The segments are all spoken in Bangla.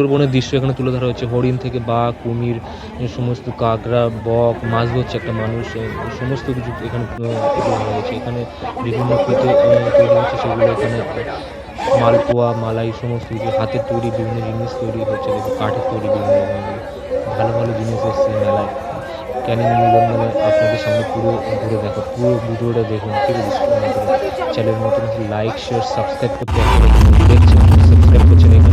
সুন্দরবনের দৃশ্য এখানে তুলে ধরা হচ্ছে হরিণ থেকে বাঘ, কুমির সমস্ত কাঁকড়া, বক, মাছ ধরছে একটা মানুষ সমস্ত কিছু এখানে তুলে ধরা হয়েছে। এখানে বিভিন্ন তৈরি হচ্ছে সেগুলো এখানে, মালপোয়া, মালাই, সমস্ত কিছু, হাতের তৈরি, বিভিন্ন জিনিস তৈরি হচ্ছে দেখো কাঠের তৈরি বিভিন্ন ভালো ভালো জিনিস এসছে মেলায়। ক্যানিং মিলন মেলায় আপনাদের সামনে পুরো ঘুরে দেখো পুরো ভিডিওটা দেখুন, ঠিক আছে চ্যানেল নতুন লাইক শেয়ার সাবস্ক্রাইব করতে দেখছেন সাবস্ক্রাইব করছেন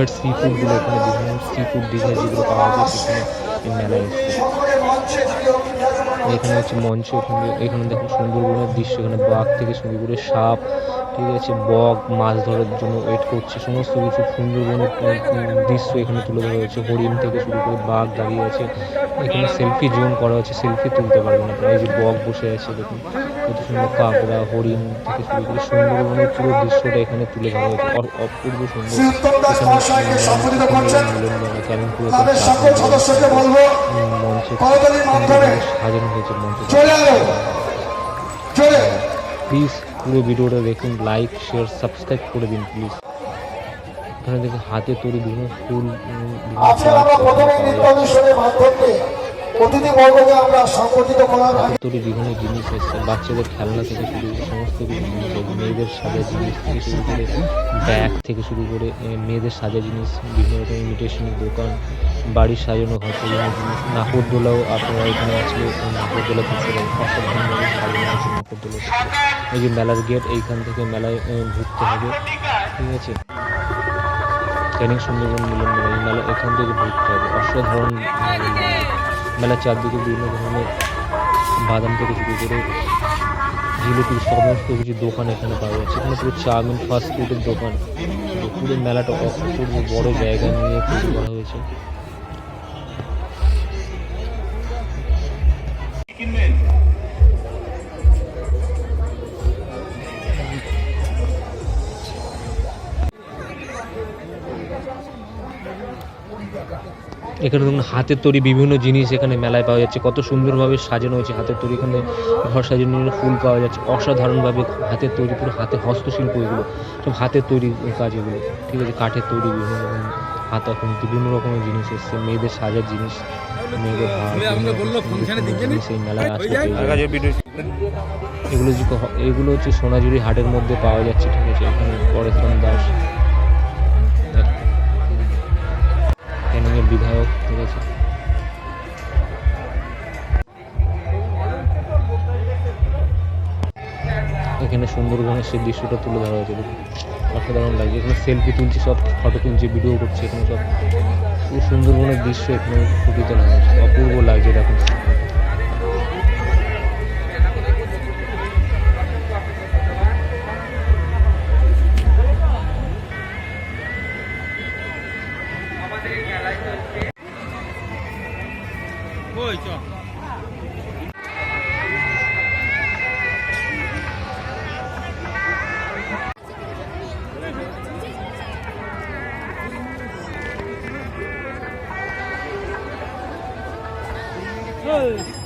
দীঘার সি ফুডগুলো এখানে বিভিন্ন সি ফুড ডিজাইন যেগুলো পাওয়া যায় সেখানে এই মেলায় এখানে হচ্ছে মঞ্চ, এখানে এখানে দেখুন সুন্দরবনের দৃশ্য, এখানে বাঘ থেকে শুরু করে সাপ ঠিক আছে বক মাছ ধরার জন্য ওয়েট করছে সমস্ত কিছু সুন্দরবনের দৃশ্য এখানে তুলে ধরা হয়েছে। হরিণ থেকে শুরু করে বাঘ দাঁড়িয়ে আছে এখানে সেলফি জোন করা হচ্ছে সেলফি তুলতে পারবেন আপনারা এই যে বক বসে আছে দেখুন কত সুন্দর কাঁকড়া হরিণ থেকে শুরু করে সুন্দরবনের পুরো দৃশ্যটা এখানে তুলে ধরা হয়েছে। অপূর্ব সুন্দর। মঞ্চে সাজানো হয়েছে মঞ্চ। প্লিজ পুরো ভিডিওটা দেখুন লাইক শেয়ার সাবস্ক্রাইব করে দিন প্লিজ এখানে দেখুন হাতে তৈরি বিভিন্ন ফুল তৈরি বিভিন্ন জিনিস এসছে বাচ্চাদের খেলনা থেকে শুরু করে সমস্ত কিছু জিনিস মেয়েদের সাজা জিনিস থেকে শুরু করে ব্যাগ থেকে শুরু করে মেয়েদের সাজা জিনিস বিভিন্ন রকম ইমিটেশনের দোকান বাড়ির সাজানো ঘর সাজানো জিনিস নাগরদোলাও আপনারা এখানে আসলে নাগরদোলা করতে পারেন সাজানো আছে। নাগরদোলা এই যে মেলার গেট এইখান থেকে মেলায় ঢুকতে হবে। ঠিক আছে? ক্যানিং সুন্দরবন মিলন মেলা এই মেলা এখান থেকে ঢুকতে হবে। অসাধারণ মেলা। চারদিকে বিভিন্ন ধরনের বাদাম থেকে শুরু করে জিলিপি, সমস্ত কিছু দোকান এখানে পাওয়া যাচ্ছে। এখানে পুরো চাউমিন ফাস্ট ফুডের দোকান। পুরো মেলাটা অপূর্ব বড় জায়গা নিয়ে তৈরি করা হয়েছে। এখানে দেখুন হাতের তৈরি বিভিন্ন জিনিস এখানে মেলায় পাওয়া যাচ্ছে। কত সুন্দরভাবে সাজানো হয়েছে হাতের তৈরি। এখানে ঘর সাজানোর জন্য ফুল পাওয়া যাচ্ছে। অসাধারণভাবে হাতের তৈরি পুরো হাতে হস্তশিল্প এগুলো। সব হাতের তৈরি কাজ এগুলো। ঠিক আছে কাঠের তৈরি বিভিন্ন রকম হাত এখন বিভিন্ন রকমের জিনিস এসছে। মেয়েদের সাজার জিনিস। এগুলো যে এগুলো হচ্ছে সোনাঝুরি হাটের মধ্যে পাওয়া যাচ্ছে। ঠিক আছে এখানে পরেশরাম দাস এখানে সুন্দরবনের সেই দৃশ্যটা তুলে ধরা হয়েছে। অসাধারণ লাগছে। এখানে সেলফি তুলছে সব ফটো তুলছে ভিডিও করছে এখানে সব। পুরো সুন্দরবনের দৃশ্য এখানে ফুটিয়ে তোলা হয়েছে। অপূর্ব লাগছে দেখুন। Oi, tchau. 네.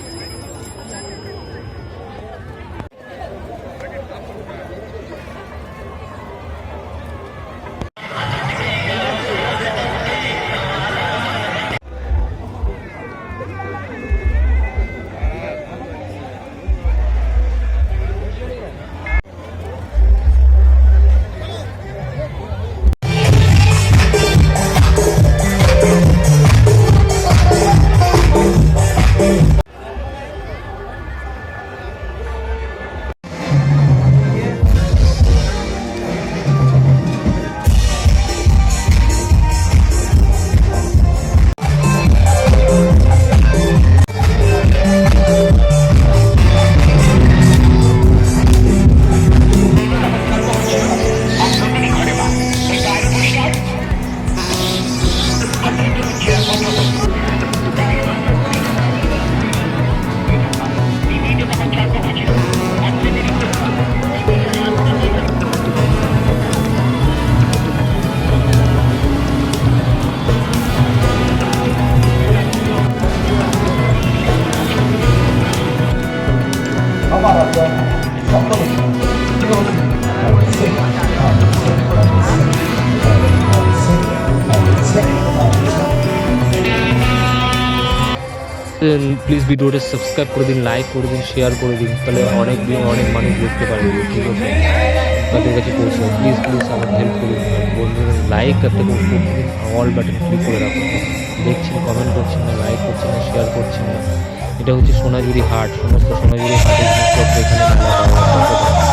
প্লিজ ভিডিওটা সাবস্ক্রাইব করে দিন লাইক করে দিন শেয়ার করে দিন, তাহলে অনেক অনেক মানুষ দেখতে পারবে, ঠিক আছে? তাদের কাছে পৌঁছাবে প্লিজ প্লিজ আমার হেল্প করুন। বন্ধুদের লাইক করতে অল বাটন ক্লিক করে রাখুন। দেখছেন কমেন্ট করছেন না লাইক করছেন না শেয়ার করছেন না। এটা হচ্ছে সোনাঝুরি হাট সমস্ত সোনাঝুরি হাটের জিনিসপত্র এখানে